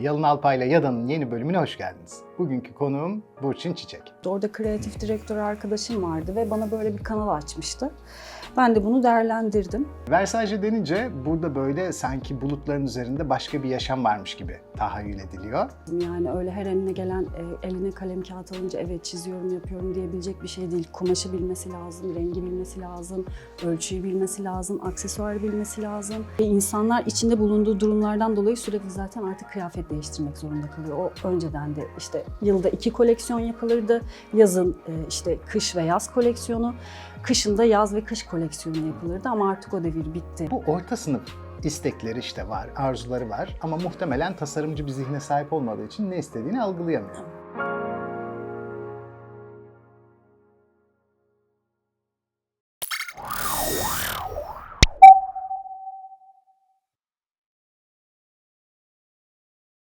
Yalın Alpay ile Yada'nın yeni bölümüne hoş geldiniz. Bugünkü konuğum Burçin Çiçek. Orada kreatif direktör arkadaşım vardı ve bana böyle bir kanal açmıştı. Ben de bunu değerlendirdim. Versace denince burada böyle sanki bulutların üzerinde başka bir yaşam varmış gibi tahayyül ediliyor. Yani öyle her eline gelen e, eline kalem kağıt alınca evet çiziyorum yapıyorum diyebilecek bir şey değil. Kumaşı bilmesi lazım, rengi bilmesi lazım, ölçüyü bilmesi lazım, aksesuarı bilmesi lazım. Ve insanlar içinde bulunduğu durumlardan dolayı sürekli zaten artık kıyafet değiştirmek zorunda kalıyor. O önceden de işte yılda iki koleksiyon yapılırdı. Yazın e, işte kış ve yaz koleksiyonu, kışında yaz ve kış koleksiyonu yapılırdı ama artık o devir bitti. Bu orta sınıf istekleri işte var, arzuları var ama muhtemelen tasarımcı bir zihne sahip olmadığı için ne istediğini algılayamıyor.